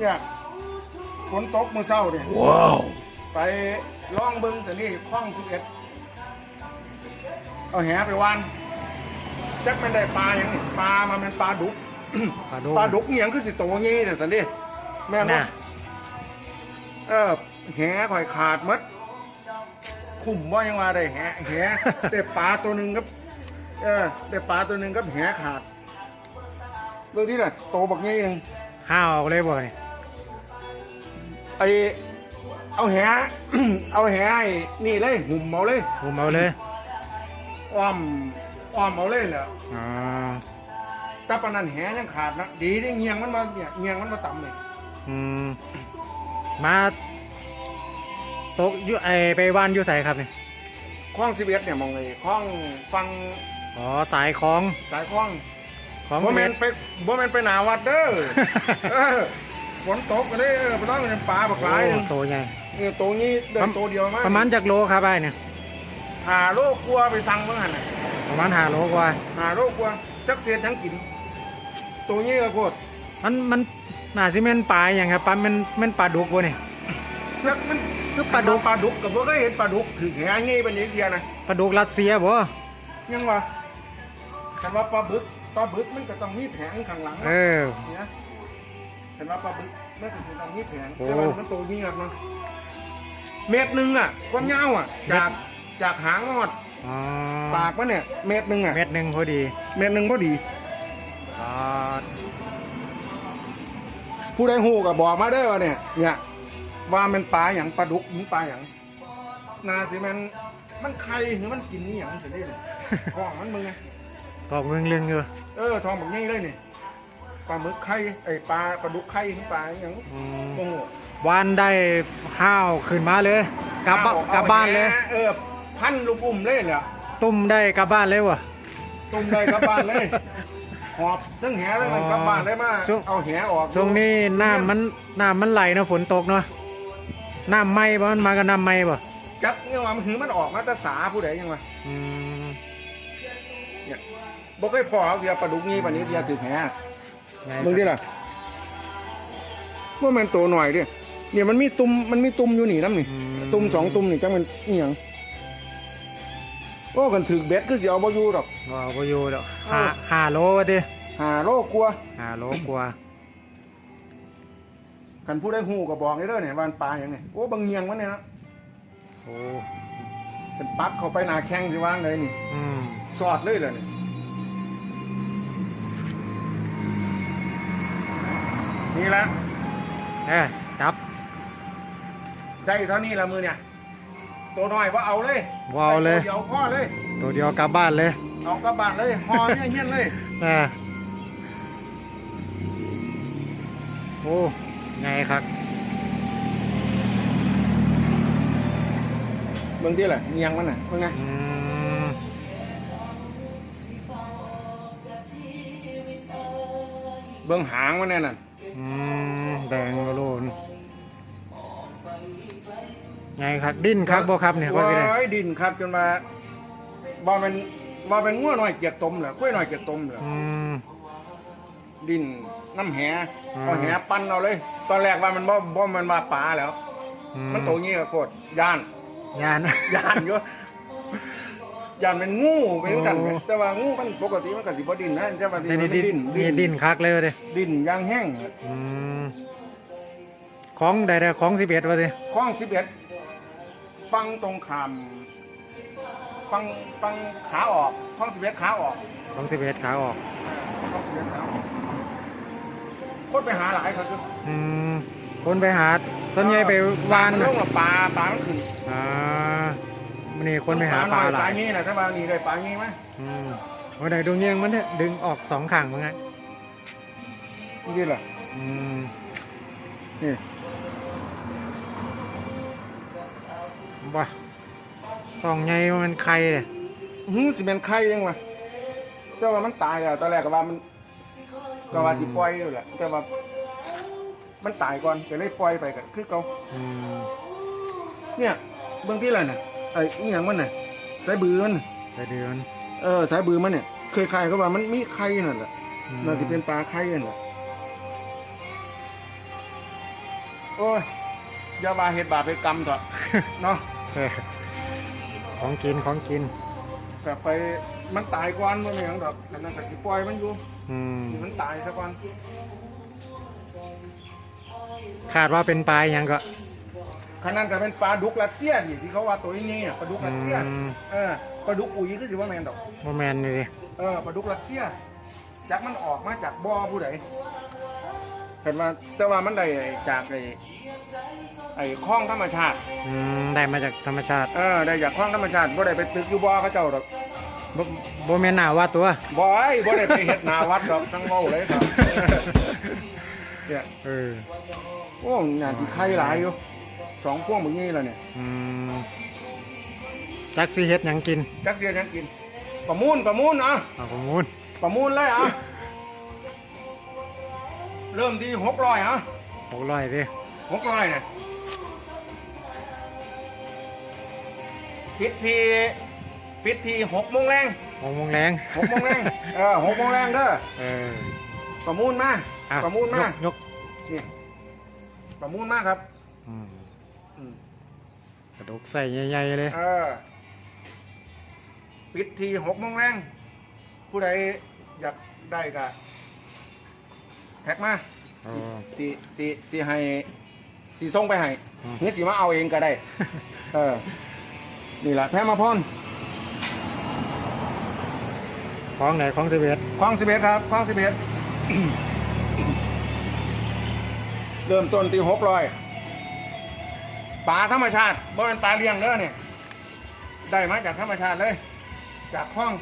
เนี่ยฝนตกมื้อเช้าเนี่ยว้าว ไปล่องเบิ้งแต่นี่คล้องสิบเอ็ดเอาแหไปวานจักมันได้ปลาอย่างนี้ปลามันเป็นปลาดุก ปลาดุก ปลาดุกเหียงคือสิโตงี้แต่สันดิแม่นบ่น่ะ เออแหข่อยขาดหมัดคุ้มว่ายังว่าได้แหแหได้ปลาตัวหนึ่งครับ เออได้ปลาตัวหนึ่งครับแหขาดเรื่องที่ไหนโตบักงี้หนึ่งห้าวออกเลยบ่นี่ ไอเอาแห เอาแหไอ้นี่เลยหุ่มเอาเลยผมเอาเลยอ้อมอ้อมเอาเลยเหรออ๋อแต่ปานนันแหยังขาดนะดีที่เงียงมันมาเนี่ยเงียงมันมาต่ำเลยอืมมาตกอยู่ไอไปว่านอยู่ใส่ครับนี่คล้องสิบเอ็ดเนี่ยมองเลยคล้องฟังอ๋อสายคล้องสายคล้องของบ่แมนไปบ่แมนไปหนาวัดเด้อ เออ ฝนตกก็เลยเออไปต้องเป็นปลาบักหลายหนึ่งโตใหญ่เนี่ยตัวนี้เดินตัวเดียวมาประมาณจากโลครับไอ้เนี่ยหาโลกลัวไปสั่งเมื่อหันน่ะประมาณห้าโลกว่าหาโลกลัวจักเสียทั้งกิน ตัวนี้ก็โคตรมันมันน่าสิแม่นปลาอย่างครับปลามันแม่นปลาดุกบ่นี่นักมันคือปลาดุกปลาดุกกับบ่เคยเห็นปลาดุกถือแหงี้เป็นอย่างเดียวนะปลาดุกรัสเซียบ่ยังวะแต่ว่าปลาบึกปลาบึกมันก็ต้องมีแผงข้างหลังเอนะอ เนี่ยเห็นว่าปลาบึกมันก็คือต้องมีแผงโอ้แต่ว่ามันโตยิ่งครับเนาะเม็ดหนึ่งอะความยาวอะ จากจากหางหอดอ๋อปากมันเนี่ยเม็ดหนึ่งอะเม็ดหนึ่งพอดีเม็ดหนึ่งพอดีอ๋อผู้ใดหูก็บอกมาเด้อว่าเนี่ยเนี่ยว่ามันปลาอย่างปลาดุกหรือปลาอย่างนาสิมันมันไข่หรือมันกินนี่อย่างเสียดิเลยห้องมันมึงไงตอกเรื่องเรื่องอยู่เออทองแบบนี้เลยนี่ ปลาหมึกไข่ไอยปลาปลาดุกไข่หรือปลาอย่างอืมโอ้โหวานได้ห้าวขึ้นมาเลย กลับบ้านเอกลับบ้านเลยอเออพันลูกอุ้มเลยเหรอตุ้มได้กลับบ้านเลยวะ ตุ้มได้กลับบ้านเลยหอบทั้งแหทั้งนั้นอ๋อกลับบ้านเลยมาช่วง เอาแหออกช่วงนี้น้ำมันน้ำมันไหลเนาะฝนตกเนาะน้ำไหม้บ่มันมากับน้ำไหม้บ่จักเนี่ยว่ามันคือมันออกมาแต่สาผู้ใดยังไงอืมบ่เคยพอเอาเดียวปลาดุกนี้ปานนี้เดียวถือแหไง มึงดิล่ะว่ามันตัวหน่อยดิเนี่ยมันมีตุ่มมันมีตุ่มอยู่นี่น้ำนี่อืตุ่มสองตุ่มนี่จังมันนี่หยังโอ้กันถือเบ็ดคือสิเอาบ่อยู่ดอก ว้าวบ่อยู่ดอกเออห้าห้าโลวะดิหาโลกลัวห้าโลกว่าคันผู้ได้ฮู้ก็บอกได้เด้อเนี่ยว่ามันปลาหยังไงโอ้บางเงียงมันเนี่ยนะโอ้เป็นปักเข้าไปหน้าแข้งสิว่างเลยนี่ อืมสอดเลยเลยนี่ นี่ละเอ้ยจับได้เท่านี้ละมือเนี่ย ตัวน้อยว่าเอาเลยว้าวเลยได้ตัวเดียวพ่อเลย ตัวเดียวกลับบ้านเลยเอากระบาดเลยหอเนี่ยเงี้ยเลยอ่าโอ้ไงครับเบิ่งที่แหละเงียงมันน่ะเบิ่งไงอืมเบิ่งหางมันแน่น่ะ อืมแดงกระโลนไงครับดิ้นครับบ่ครับเนี่ยว่าสิได้ว้ายดินครับจนมาบ่เป็นบ่เป็นงัวน้อยเกียกตมเหรอกล้วยน้อยเกียกตมเหรออืม ดินน้ำแหอืม เอาแหปั้นเอาเลย ตอนแรกว่ามันบ่บ่มันมาปลาแล้ว อืมันโตงี้ก็โคตรย่าน ยาน ย่านอยู่ ย่านเป็นงูเป็นสั่นไหมโอ้แต่ว่างูมันปกติมันก็สิบ่ดินนะแต่ว่าแต่มันี่นดิ้นดิ้นนี่ดิ้นคักเลยเด้ดินยางแห้งอืมของใดๆของสิบเอ็ดวะดิคล้อง11ฟังตรงขามฟังฟังขาออกคล้อง11ขาออกของสิบเอ็ดขาออกคล้อง11ขาออกโคตรไปหาหลายครับคืออืมคนไปหาส่วนใหญ่ไปวานปลมันลงกับปลาปลามันขึ้นอ่า มันนี่คนไปหาปลาหปลาลาย งี้นะถ้าปลานี่ได้ปลางี้ไหมอืมวันไหนดวงเงี้ยงมันเนี่ยดึงออกสองข้างมั้งไงนี่แหละอืมนี่บ่สองไงมันใครเลยหืมสิเป็นไข่ยังวะแต่ว่ามันตายแล้วตอนแรกก็ว่ามัน ก็ว่าสิปล่อยอยู่แหละแต่ว่า มันตายก่อนก็เลยปล่อยไปก็คือเขาอืมเนี่ยเบื้องที่ไรน่ะ ไอ้อีหยังมันน่ะสายบือมันน่ะไปเดือนเออสายบือมันเนี่ยเคยใครเขาว่ามันมีไข่นั่นแหละอืมน่าจะเป็นปลาไข่นั่นแหละโอ้ยอย่าว่าเฮ็ดบาปเฮ็ดกรรมเถอะ เนาะเออของกินของกินแต่ไปมันตายก่อนบ่แม่นหยังดอกอันนั้นก็สิปล่อยมันอยู่อืมนี่มันตายซะก่อนคาดว่าเป็นปลาอหยังก็ ขนาดก็เป็นปลาดุกรัสเซียนี่ที่เขาว่าตัวนี้น่ะปลาดุกรัสเซียอืม เออปลาดุกปุ๋ยคือสิว่าแม่นดอกโมแมนเลยดิเออปลาดุกรัสเซียจากมันออกมาจากบ่อผู้ใดเห็นว่าแต่ว่ามันได้จากไอ้ไอ้คลองธรรมชาติ อืมได้มาจากธรรมชาติเออได้จากคลองธรรมชาติบ่ได้ไปตึกอยู่บ่อเขาเจ้าดอกบ่บ่แม่นหน้าว่าตัว บ่ไอ้บ่ได้ไปเฮ็ดนาวัดดอกสังเว้าเลยครับ เนี่ยเออโอ้งานสิไข่หลายอยู่ สองพวงแบบนี้แล้วเนี่ยอืมจักสิเฮ็ดหยังกินจักเสียจังกิน ประมูลประมูลอะเอาข้อมูลประมูลเลยอะเริ่มที่หกร้อยอะหกร้อยดิหกร้อยเนี่ยพิธีพิธีหกโมงแรงหกโมงแรงหกโมงแรงเออหกโมงแรงเด้อเออประมูลมาอ่ประมูลมายกยกนี่ประมูลมาครับ อืมอืม กระดูกใส่ใหญ่ๆเลย เออพิธีหกโมงแรงผู้ใดอยากได้ก็แท็กมาเออสีสีสีให้สีส่งไปให้อืมหรือสีมาเอาเองก็ได้ เออ นี่แหละแพ้มาพ่นของไหนของสิบเอ็ดคลองสิบเอ็ดครับคลองสิบเอ็ด เริ่มต้นที่หกร้อย ปลาธรรมชาติบ่เป็นปลาเลี้ยงเด้อเนี่ยได้มาจากธรรมชาติเลย จากคลอง